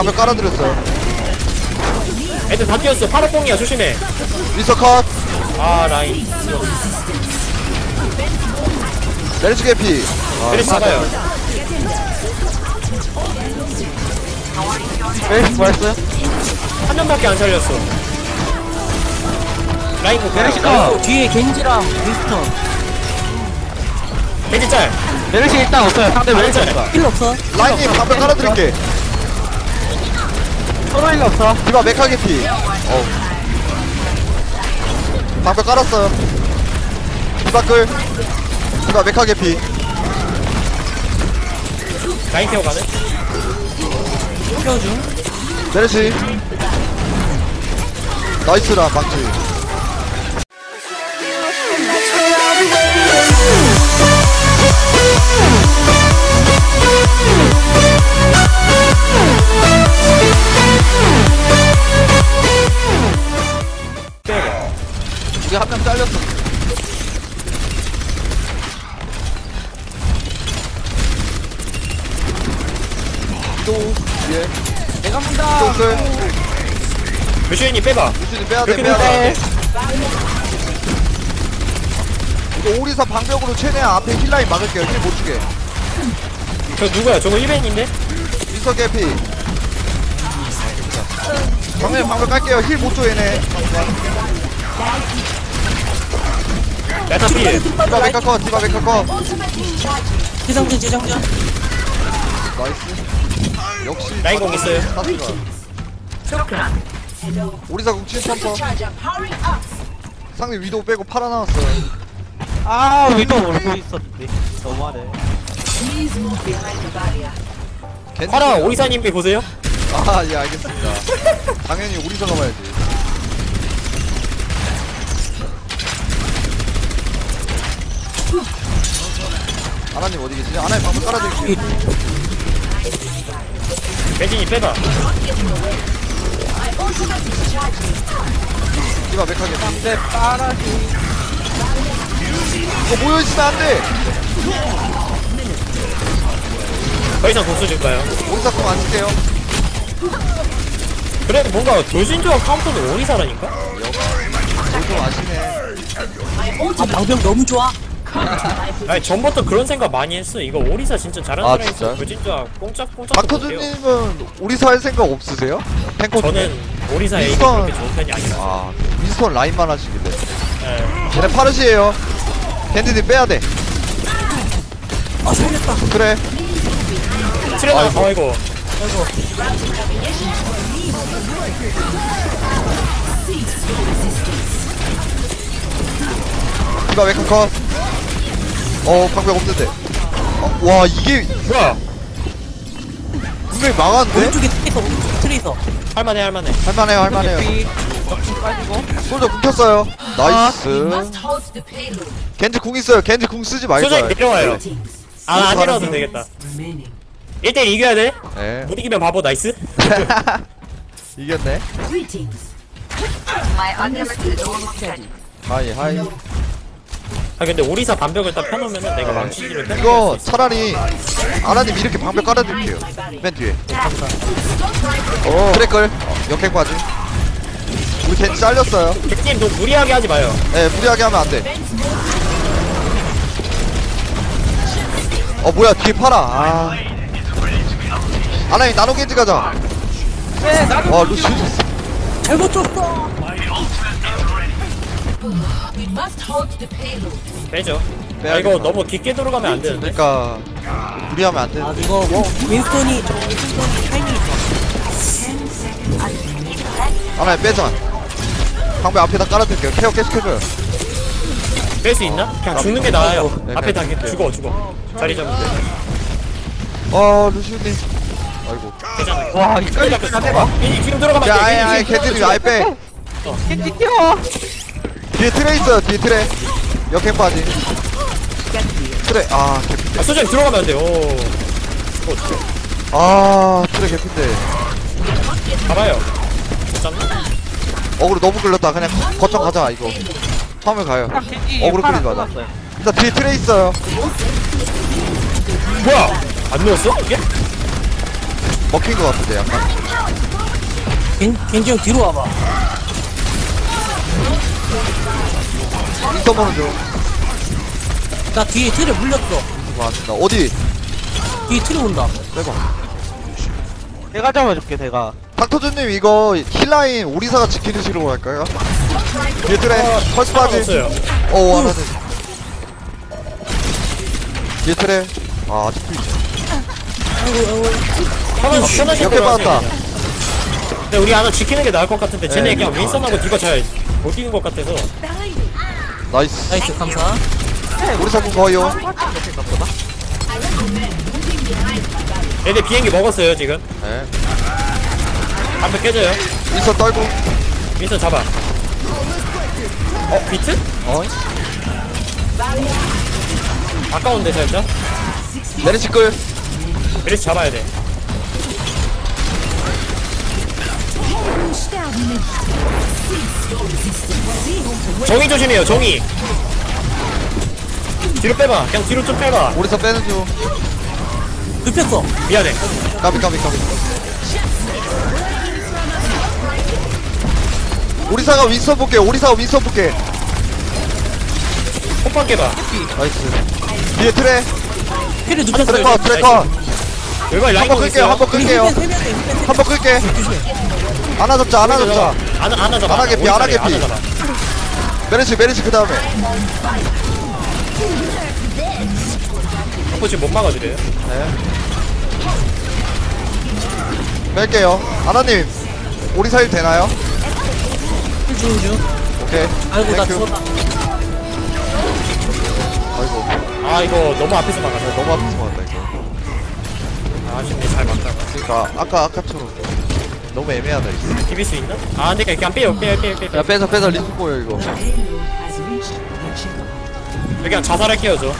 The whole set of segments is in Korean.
방벽 깔아드렸어요. 애들 다 뛰었어. 파라뽕이야 조심해. 미스터 컷. 아 라인. 메르시 개피. 아, 메르시 잡아요. 메르시 구했어요? 한 명밖에 안 살렸어. 라인 고 메르시 라인 컷. 뒤에 겐지랑 윈스턴. 겐지 짤. 메르시 일단 없어요. 상대 메르시 없다. 힐 없어? 라인님 방벽 깔아드릴게 서로 힐 없어. 디바 메카 개피. 어 방벽 깔았어요. 디바 끌. 디바 메카 개피. 라인 태워 가네 키워줌 메르시. 나이스라 망치 빼야겠다 루시엔이 빼봐. 유진이 빼야돼 이렇게 빼야돼. 빼 이거 오리사 방벽으로 최대한 앞에 힐라인 막을게요 힐 못 주게. 저 누구야? 저거 1벤인데? 미스터 개피. 정면 방벽 깔게요. 힐 못줘 얘네. 야타 필. 디바 메카 컷 디바 메카 컷. 재정전 재정전 나이스. 역시 라인 공 있어요. 오리사 공 7천 상대 위도 빼고 팔아 나왔어요. 아 위도 모르고 있었는데. 너무하네. 파라 오리사님 께 보세요. 아 예 알겠습니다. 당연히 오리사 가 봐야지. 아나님 어디 계시죠? 아나님 방금 깔아드릴게요. 벤진이 빼봐 디바 메카게. 상대 빠라지. 이거 모여있으면 안돼. 더 이상 독수 줄까요? 오리사 공안 쓸게요. 그래도 뭔가 돌진조합 카운터는 오리사라니까? 좀 아시네. 아 방벽 너무 좋아 아니 전부터 그런 생각 많이 했어 이거 오리사 진짜 잘하는 아, 사람 있어 진짜요? 돌진조합 꽁짝꽁짝 못해요 마커즈님은 오리사 할 생각 없으세요? 탱커 중에? 저는 오리사 에이 윈스턴. 그렇게 좋은 편이 아니라 아 윈스턴 라인만 하시길래 예. 얘네 파르시에요 캔디님 빼야돼 아 살렸다 그래 트레나 아이고. 아이고 디바 메카 컷 어, 방벽 없는데. 어, 와, 이게 뭐야 분명히 막았는데? 오른쪽에 트레이서 오른쪽 트레이서 할만해 할만해 할만해요, 할만해요. 빠지고 솔저 궁 켰어요. 나이스. payload. 겐지 궁 있어요. 겐지 궁 쓰지 말고. 소장이 내려와요. 아안 내려와도 되겠다 Remaining. 1대1 이겨야 돼? 네. 못 이기면 바보 나이스 이겼네. 하이, 하이. 아 근데 오리사 반벽을 딱 펴놓으면은 내가 망치기를 펴는 이거 차라리 아나님 이렇게 방벽 깔아드릴게요. 맨 뒤에. 오. 트래클. 어, 역행 빠지. 우리 겐지 잘렸어요. 백팀 너무 무리하게 하지 마요 예, 무리하게 하면 안 돼. 어, 뭐야, 뒤에 팔아. 아. 아나님 나노 겐지 가자. 네 나도 와, 루시. 잘못 줬어 빼죠 아 빼야겠다. 이거 너무 깊게 들어가면 안 되는데 그러니까 무리하면 안아 돼. 이거 뭐 윈스턴이 저 윈스턴이 타이밍이 좋아 하나에 빼자. 방배 앞에다 깔아둘게요. 케어 계속 해줘요. 뺄 수 있나? 그냥 죽는 게 나아요 네, 앞에 네, 다 네. 죽어 죽어 자리 돼 어, 루시님. 아이고. 되잖아 와 이거 안 해봐 이 지금 들어가면 야, 안 아예, 돼. 아예, 겐지님 아예 빼. 겐지 뛰어 뒤에 트레 있어요, 뒤에 트레. 역행 빠지. 트레, 아, 개핀데. 아, 소장이 들어가면 안 돼. 오. 이거 어떡해. 아, 트레 개핀데. 못 잡나? 어그로 너무 끌렸다. 그냥 거점 가자, 이거. 화면 가요. 어그로 끌리지 마자. 일단 뒤에 트레 있어요. 뭐야? 안 넣었어? 이게? 먹힌 것 같은데 약간 겐, 겐지 형 뒤로 와봐 인터 보는 중 나 뒤에 틀에 물렸어. 맞습니다. 어디? 뒤에 틀에 온다. 빼봐. 내가 잡아줄게 내가. 닥터준님 이거 힐라인 오리사가 지키는 식으로 할까요? 뒤에 트레. 펄스 빠지 없어요. 오. 하나는 뒤에 트레. 아 아직도 있네 하면 편하신 몇개 대로 받았다. 근데 우리 하나 지키는 게 나을 것 같은데 쟤네 그냥 윈선하고 디가 잘못 뛰는 것 같아서 나이스. 나이스 감사. 오리사 군 거요. 얘네 비행기 먹었어요 지금? 네. 반대 깨져요? 인서 떨고. 윈선 잡아. 어? 비트? 어 아까운데 살짝? 내리치 끌 그래서 잡아야 돼 정이 조심해요 정이 뒤로 빼봐. 그냥 뒤로 좀 빼봐. 오리사 빼는 중. 눕혔어. 미안해. 까비 까비 까비. 오리사가 윈선 볼게 오리사가 윈선 볼게. 홈판 깨봐. 나이스. 뒤에 트레. 틀에 눕혔어 트레커 트레커 라인 한번 거 끌게요. 한번 우리 끌게요. 한번 끌게. 안아 잡자 안아 잡자. 안, 안 하자 안 하게 피, 안 하게 피. 메르시 메르시 그 다음에. 한번 지금 못 막아주래요 뺄게요. 아나님 오리사 일 되나요? 중 오케이. 아이고 나. 죽었다. 아이고. 아 이거 너무 앞에서 막았네. 너무 아프지 마다. 이거 아, 아쉽네 잘 막다가 그니까 아까 아까처럼 너무 애매하다 이거. 비빌 수 있나? 아 근데 그냥 빼요. 빼요 빼요 빼요. 야 빼서 빼서 리스 보여 이거. 여기 그냥 자살할게요 저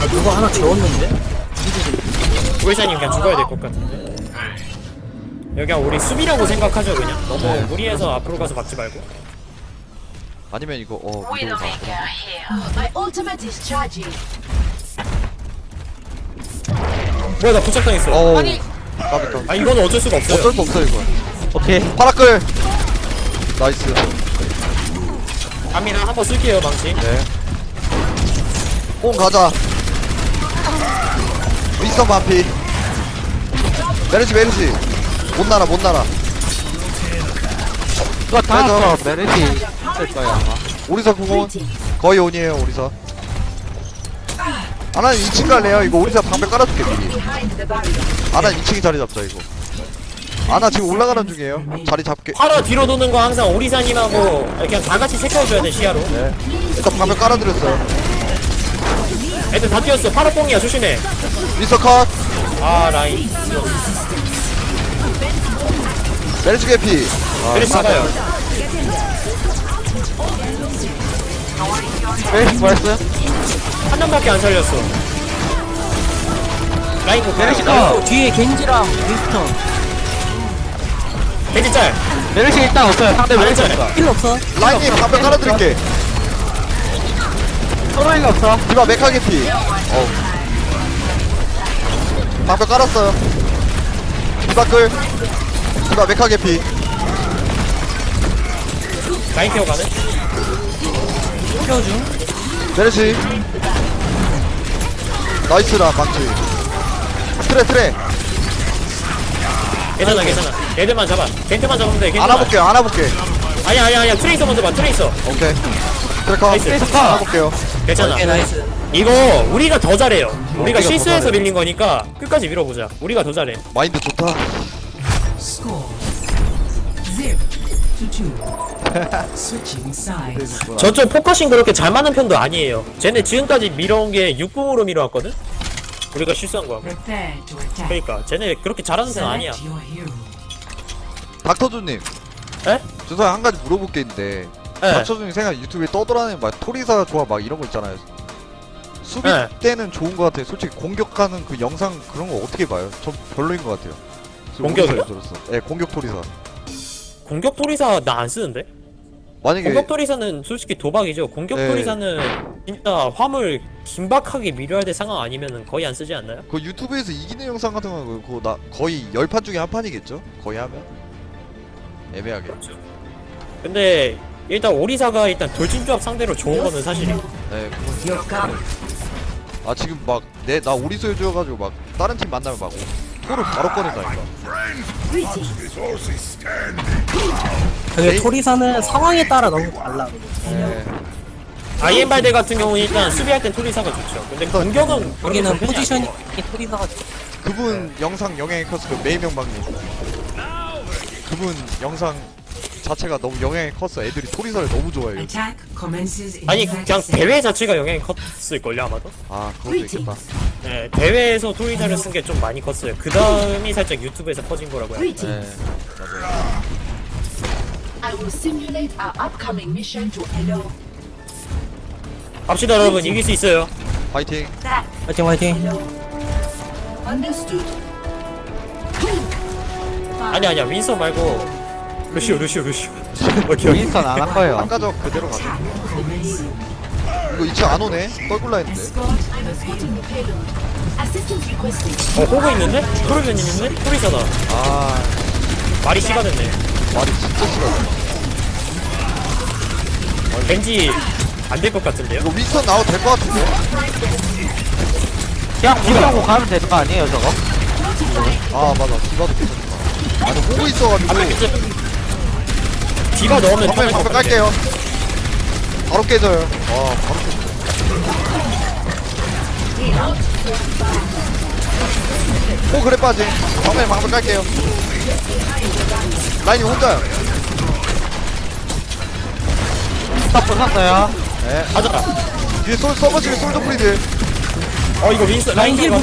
아 누가 하나 재웠는데? 우회사님 그냥 죽어야 될 것 같은데. 여기 그냥 우리 수비라고 생각하죠 그냥? 너무 무리해서 앞으로 가서 막지 말고 아니면 이거 어 위도우 is charging. 뭐야 나 부착당했어. 어우 까비 까비 아 이거는 어쩔 수가 없어요. 어쩔 수 없어 이거. 오케이. 파라끌 나이스. 갑니다 한번 쓸게요 망치 뽕 가자. 윈스턴 반피. 메르시 메르시. 못 날아 못 날아. 이거 다 메르시 있을 거야 아마? 오리사 궁원 거의 온이에요 오리사. 아나 2층 갈래요? 이거 오리사 방벽 깔아줄게 미리. 아나 2층 자리 잡자 이거. 아나 지금 올라가는 중이에요. 자리 잡게. 팔아 뒤로 도는 거 항상 오리사님하고 그냥 다 같이 체크해줘야 돼 시야로. 네. 일단 방벽 깔아드렸어요. 애들 다 뛰었어. 팔아 뽕이야 조심해. 윈스턴 컷. 아 라인. 메르시 개피. 메르시 잡아요 메르시 뭐였어요? 한 명밖에 안 살렸어. 라인 고 메르시 어, 뒤에 겐지랑 윈스턴. 겐지 짤. 메르시 일단 없어요. 상대 메르시 없어. 힐 없어? 라인님 방벽 깔아드릴게. 서로 힐 없어? 디바 메카 개피. 어우. 방벽 깔았어요. 디바 끌. 디바 메카 개피. 라인 케어 가는 태워줌. 메르시. 나이스라 망치 트레 트레. 괜찮아 괜찮아. 얘들만 잡아. 겐트만 잡으면 돼 겐트만. 안아볼게요 안아볼게. 아니야 아니야 아니야. 트레이서 먼저 봐 트레이서 오케이. 트레커 나이스. 안아볼게요. 괜찮아. 오케이 나이스. 이거 우리가 더 잘해요. 우리가 우리가 실수해서 잘해. 밀린 거니까 끝까지 밀어보자. 우리가 더 잘해. 마인드 좋다. Score. Zero to two. Sides. 저쪽 포커싱 그렇게 잘 맞는 편도 아니에요 쟤네 지금까지 밀어온 게 60으로 밀어왔거든? 우리가 실수한 거야. 그러니까 쟤네 그렇게 잘하는 편 아니야. 닥터주님 에? 죄송해요 한 가지 물어볼 게 있는데 예. 닥터주님 생각 유튜브에 떠돌아다니는 막 토리사 좋아 막 이런 거 있잖아요 수비 네. 때는 좋은 거 같아요 솔직히 공격하는 그 영상 그런 거 어떻게 봐요? 전 별로인 것 같아요 공격이요? 유저로서. 네 공격 토리사 공격 토리사 나 안 쓰는데? 만약에 공격 토리사는 솔직히 도박이죠. 공격 네. 토리사는 진짜 화물 긴박하게 밀어야 될 상황 아니면은 거의 안 쓰지 않나요? 그 유튜브에서 이기는 영상 같은 거 그거 나 거의 열 판 중에 한 판이겠죠? 거의 하면 애매하게. 근데 일단 오리사가 일단 돌진조합 상대로 좋은 거는 사실이에요. 네, 그건 아 지금 막 내 나 오리 소유주여가지고 막 다른 팀 만나면 막 토를 바로 꺼낸다니까. 근데 토리사는 상황에 따라 너무 달라. 네. 아이엠발대 같은 경우는 일단 수비할 땐 토리사가 좋죠. 근데 공격은 여기는 포지션이. 토리사가 그분 영상 영향이 컸어 그 메이 명방님. 그분 영상 자체가 너무 영향이 컸어. 애들이 토리사를 너무 좋아해요. Attack commences in 아니 30 그냥 seconds. 대회 자체가 영향이 컸을걸요 아마도? 아 그것도 있겠다. 네 대회에서 토리사를 쓴 게 좀 많이 컸어요. 그 다음이 살짝 유튜브에서 퍼진 거라고요. 네 Greetings. 맞아요. I will simulate our upcoming mission to Hello. 갑시다 여러분 이길 수 있어요. 파이팅. 화이팅 화이팅. Understood. 아니 아니야 윈서 말고 루시오 루시오 루시오. 오케이 윈스턴 안 할 거예요. 아까 저 그대로 가자. 이거 2층 안 오네. 떨굴라 했는데. Escort. I'm escorting the payload. Assistance requested. 어 호그 있는데? 토르벤 있는데? 토리사다. 아 말이 씨가 됐네. 말이 진짜 싫어. 왠지 안 될 것 같은데요? 이거 윈스턴 나와도 될 것 같은데. 그냥 무리하고 가면 되는 거 아니에요 저거? 아 맞아. 디바도 괜찮다. 아니 호구 있어가지고. 아까 이제 디바 넣으면 방패 방패. 깔게요. 바로 깨져요. 와 바로 깨져. 오 그래 빠지. 방패 방패 깔게요. 라인이 혼자요. 스탑 샀어요. 네. 가자. 뒤에 솔 서버실에 솔더 프리드. 어 이거 윈스 라인 힐못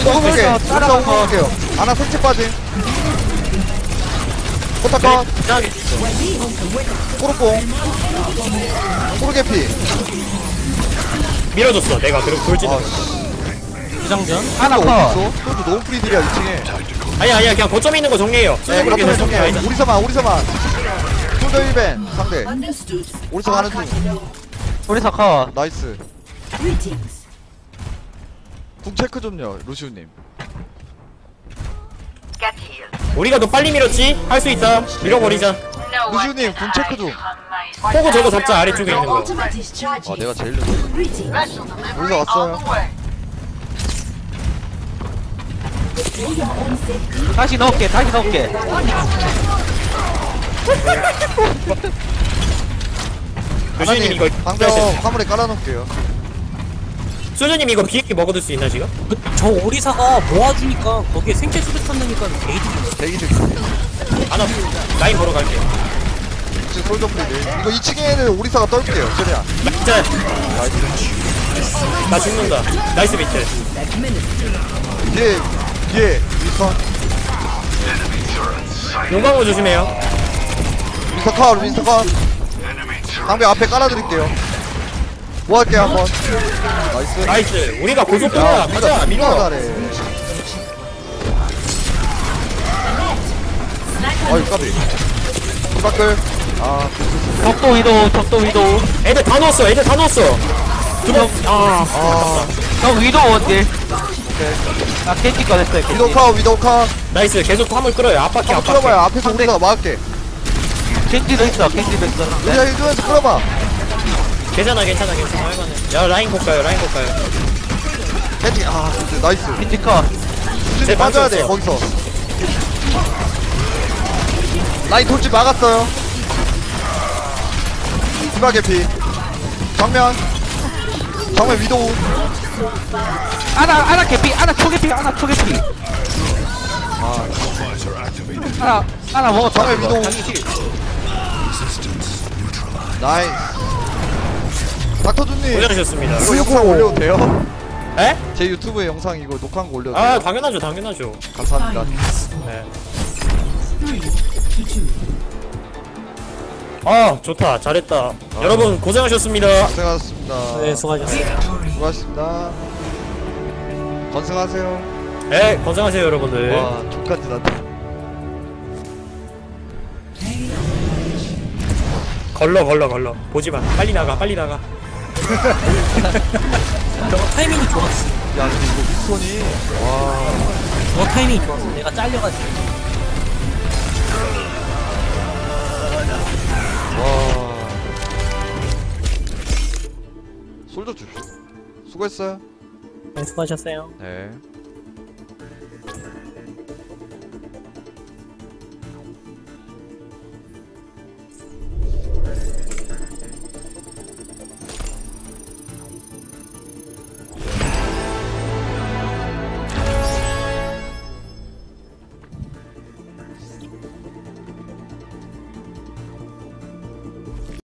이거. 따라가서 따라 호구게요. 하나 색채 빠짐. 포타카 이상하게 꼬르뽕. 꼬르게피. 밀어줬어 내가 그리고 돌진. 아 부장전. 하나 컷. 솔더 너무 프리드야 2층에. 아니 아니야 그냥 거점에 있는 거 정리해요. 네, 수직으로 그렇다면 계속 정리 정해. 아니다. 우리서만, 우리서만. 솔더 1벤 상대. 오리사 가는 중. 토리사 컷. 나이스. 궁 체크 좀요, 루시우님. 우리가 너 빨리 밀었지? 할 수 있다. 밀어버리자. 루시우님, 궁 체크 좀. 호구 저거 잡자 아래쪽에 있는 거. 아. 내가 제일 늦어. 우리서 왔어요. 다시 넣을게 다시 넣을게. 교수님 이거 방병 화물에 깔아놓을게요. 소주님 이거 비행기 먹어둘 수 있나 지금? 그, 저 오리사가 모아주니까 거기에 생체 수류탄 넣으니까 게이지. 대기실. 아나 라인 보러 갈게. 2층 솔더 프리드. 이거 2층에는 오리사가 떨게요, 최대한. 진짜 나 죽는다. 나이스 비트. 뒤에, 뒤에, 윈스턴. 용광로 조심해요. 컷, 윈스턴 컷. 방병 앞에 깔아드릴게요. 뭐 할게요, 한번. 나이스. 나이스. 우리가 고속도로야. 야, 가자. 밀어. 존나 잘해. 어이, 까비. 디바클. 아, 적도 위도 적도 위도. 애들 다 넣었어. 애들 다 넣었어. 두 명 아. 아. 저 위도 원딜. 아 겐지 거 됐어요. 겐지. 위도우 카, 위도우 카. 나이스. 계속 화물 끌어요. 압박해. 한번 압박해. 끌어봐요. 앞에서 우리가 막을게. 겐지도 있어. 겐지도 있어. 우리가 이쪽에서 끌어봐. 괜찮아. 괜찮아. 괜찮아. 할만해. 야 라인 볼까요? 라인 볼까요? 겐지, 아, 근데 나이스. 겐지 컷. 수준이 제 빠져야 돼, 없어. 거기서. 라인 돌지 막았어요. 디바 개피. 정면. 정면 위도우. 아나 아나 개피 아나 초개피 아나 초개피. 아, 아나 아나 먹었어. 정말 위도. 나이스. 닥터준님. 고생하셨습니다. 이거 영상 올려도 돼요? 에? 제 유튜브에 영상 이거 녹화한 거 올려도 아 돼요? 당연하죠. 당연하죠. 감사합니다. 네. 아 좋다 잘했다 여러분 고생하셨습니다 고생하셨습니다. 네, 수고하셨습니다. 수고하셨습니다. 건승하세요. 네 고생하세요 여러분들 와, 족같지 나한테. 걸러 걸러 걸러 보지마 빨리 나가 빨리 나가 저거 타이밍이 좋았어 야, 근데 이거 미손이. 와. 저거 타이밍이 좋았어 내가 잘려가지고 좀 주십시오. 수고했어요. 네, 수고하셨어요. 네.